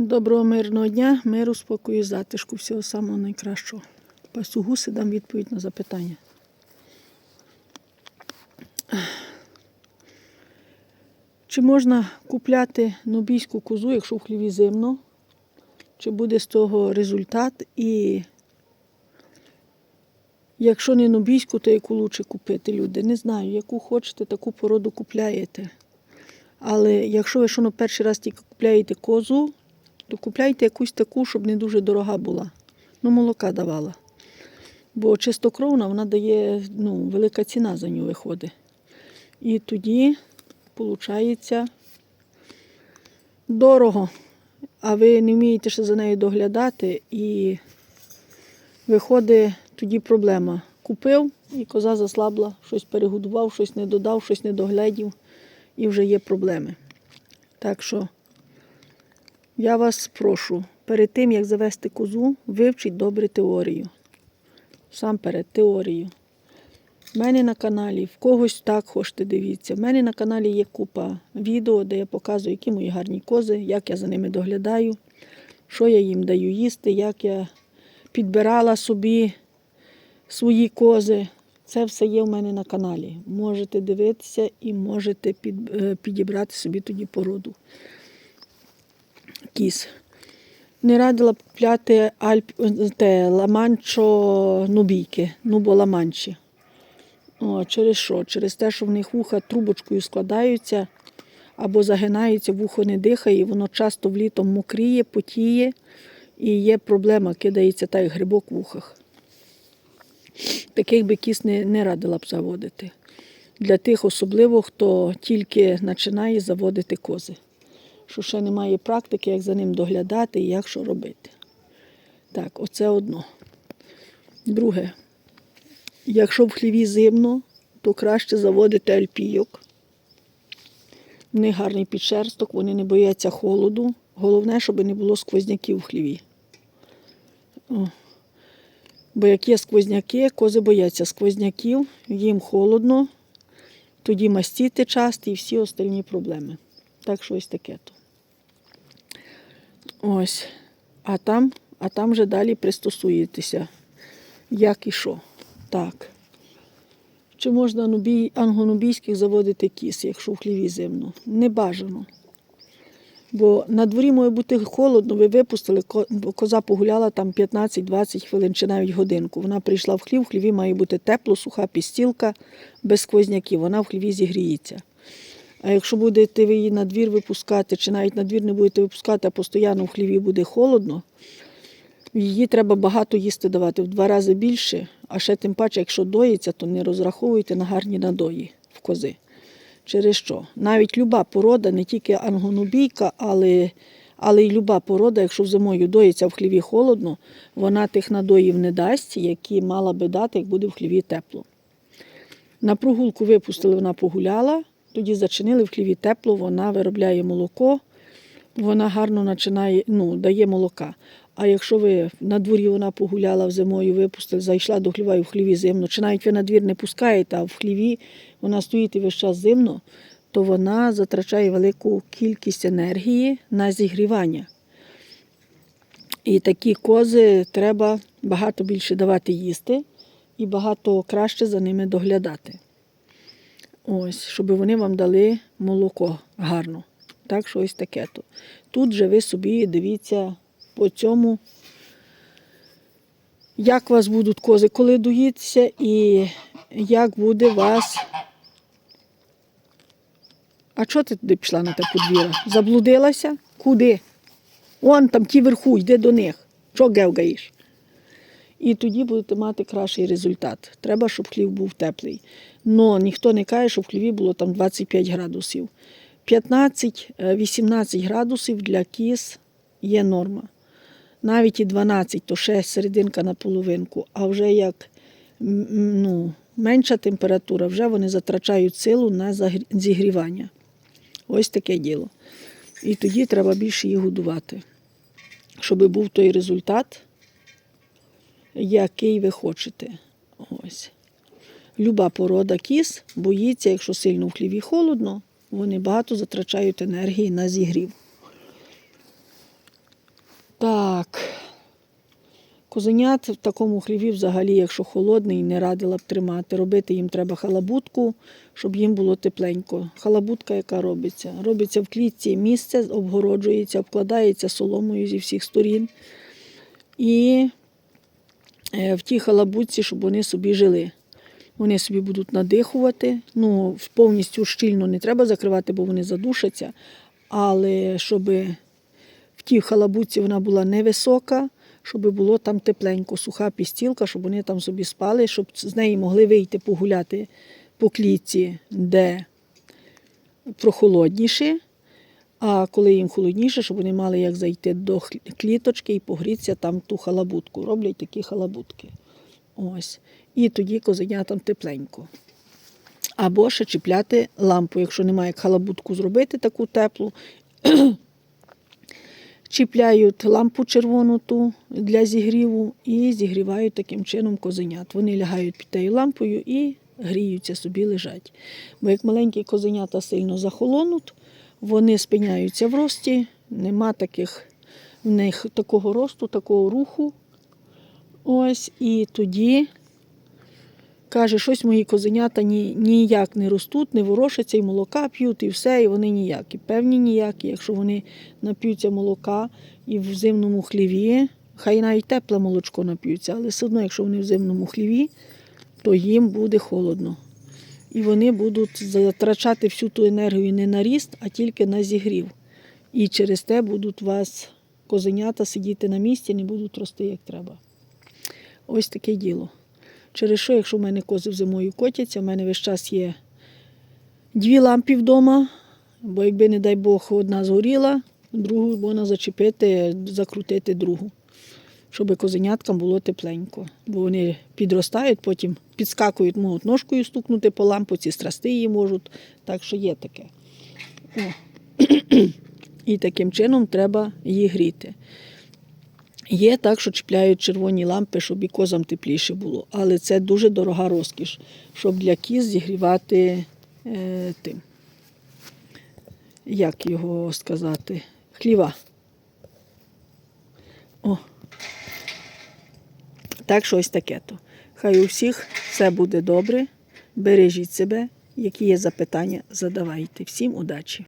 Доброго мирного дня, миру, спокою, затишку, всього самого найкращого. Пасу гуси дам відповідь на запитання. Чи можна купляти нобійську козу, якщо в хліві зимно? Чи буде з того результат? І якщо не нобійську, то яку лучше купити люди? Не знаю, яку хочете, таку породу купляєте. Але якщо ви що на перший раз тільки купляєте козу, то купляйте якусь таку, щоб не дуже дорога була. Ну, молока давала. Бо чистокровна вона дає, ну, велика ціна за нього виходить. І тоді, виходить, дорого. А ви не вмієте ще за нею доглядати, і виходить тоді проблема. Купив, і коза заслабла, щось перегодував, щось не додав, щось не доглядів, і вже є проблеми. Так що я вас прошу, перед тим, як завести козу, вивчіть добре теорію. Сам перед теорію. У мене на каналі, в когось так хочете дивіться. В мене на каналі є купа відео, де я показую, які мої гарні кози, як я за ними доглядаю, що я їм даю їсти, як я підбирала собі свої кози. Це все є в мене на каналі. Можете дивитися і можете е, підібрати собі тоді породу кіз. Не радила б купляти альп, ламанчо нубійки, нубо ламанчі. О, через що? Через те, що в них вуха трубочкою складаються або загинаються, вухо не дихає, і воно часто влітом мокріє, потіє, і є проблема, кидається так як грибок в вухах. Таких би кіс не, не радила б заводити. Для тих особливо, хто тільки починає заводити кози. Що ще немає практики, як за ним доглядати і як що робити. Так, оце одно. Друге, якщо в хліві зимно, то краще заводити альпійок. В них гарний підшерсток, вони не бояться холоду. Головне, щоб не було сквозняків в хліві. О. Бо як є сквозняки, кози бояться сквозняків, їм холодно, тоді мастіти часто і всі остальні проблеми. Так що ось таке то. Ось. А там, а там вже далі пристосуєтеся, як і що. Так. Чи можна нубій, англонубійських заводити кіс, якщо в хліві зимно? Не бажано. Бо на дворі може бути холодно, ви випустили, бо коза погуляла там 15-20 хвилин чи навіть годинку. Вона прийшла в хлів, в хліві має бути тепло, суха пістілка, без сквозняків, вона в хліві зігріється. А якщо будете ви її на двір випускати, чи навіть на двір не будете випускати, а постійно в хліві буде холодно, її треба багато їсти давати, в два рази більше, а ще тим паче, якщо доїться, то не розраховуйте на гарні надої в кози. Через що? Навіть люба порода, не тільки ангонубійка, але, але й люба порода, якщо зимою доїться в хліві холодно, вона тих надоїв не дасть, які мала би дати, як буде в хліві тепло. На прогулку випустили, вона погуляла, тоді зачинили в хліві тепло, вона виробляє молоко, вона гарно починає, ну, дає молока. А якщо ви на дворі вона погуляла зимою, випустили, зайшла до хліва і в хліві зимно, чи навіть ви на двір не пускаєте, а в хліві вона стоїть і весь час зимно, то вона затрачає велику кількість енергії на зігрівання. І такі кози треба багато більше давати їсти і багато краще за ними доглядати. Ось, щоб вони вам дали молоко гарно. Так що ось таке то. Тут же ви собі дивіться по цьому, як вас будуть кози, коли доїться, і як буде вас. А чого ти туди пішла на те подвір'я? Заблудилася? Куди? Вон там ті верху, йди до них. Чого гевгаєш? І тоді будете мати кращий результат. Треба, щоб хлів був теплий. Но ніхто не каже, що в хліві було там 25 градусів. 15-18 градусів для кіз є норма. Навіть і 12, то ще серединка на половинку. А вже як ну, менша температура, вже вони затрачають силу на зігрівання. Ось таке діло. І тоді треба більше їх годувати, щоб був той результат, який ви хочете. Ось. Люба порода кіз боїться, якщо сильно в хліві холодно, вони багато затрачають енергії на зігрів. Так. Козенят в такому хліві взагалі, якщо холодний, не радила б тримати. Робити їм треба халабутку, щоб їм було тепленько. Халабутка, яка робиться? Робиться в клітці місце, обгороджується, обкладається соломою зі всіх сторін. І в тій халабутці, щоб вони собі жили. Вони собі будуть надихувати. Ну, повністю щільно не треба закривати, бо вони задушаться. Але щоб в тій халабутці вона була невисока, щоб було там тепленько, суха пістілка, щоб вони там собі спали, щоб з неї могли вийти погуляти по клітці, де прохолодніше. А коли їм холодніше, щоб вони мали як зайти до кліточки і погрітися там ту халабутку. Роблять такі халабутки. Ось. І тоді козенятам тепленько. Або ще чіпляти лампу, якщо немає як халабутку зробити таку теплу. Чіпляють лампу червону ту для зігріву і зігрівають таким чином козенят. Вони лягають під тією лампою і гріються собі, лежать. Бо як маленькі козенята сильно захолонуть, вони спиняються в рості, нема таких в них такого росту, такого руху. Ось, і тоді каже, щось мої козенята ні, ніяк не ростуть, не ворушаться, і молока п'ють, і все, і вони ніякі. Певні ніякі, якщо вони нап'ються молока і в зимному хліві, хай навіть тепле молочко нап'ються, але все одно, якщо вони в зимному хліві, то їм буде холодно. І вони будуть затрачати всю ту енергію не на ріст, а тільки на зігрів. І через те будуть вас козенята сидіти на місці, не будуть рости як треба. Ось таке діло. Через що, якщо в мене кози зимою котяться, в мене весь час є дві лампи вдома, бо якби, не дай Бог, одна згоріла, другу можна зачепити, закрутити другу, щоб козеняткам було тепленько. Бо вони підростають, потім підскакують, можуть ножкою стукнути по лампуці, страсти її можуть. Так що є таке. О. І таким чином треба її гріти. Є так, що чіпляють червоні лампи, щоб і козам тепліше було. Але це дуже дорога розкіш, щоб для кіз зігрівати е, тим. Як його сказати? Хліва. О. Так що ось таке то. Хай у всіх все буде добре. Бережіть себе. Які є запитання, задавайте. Всім удачі!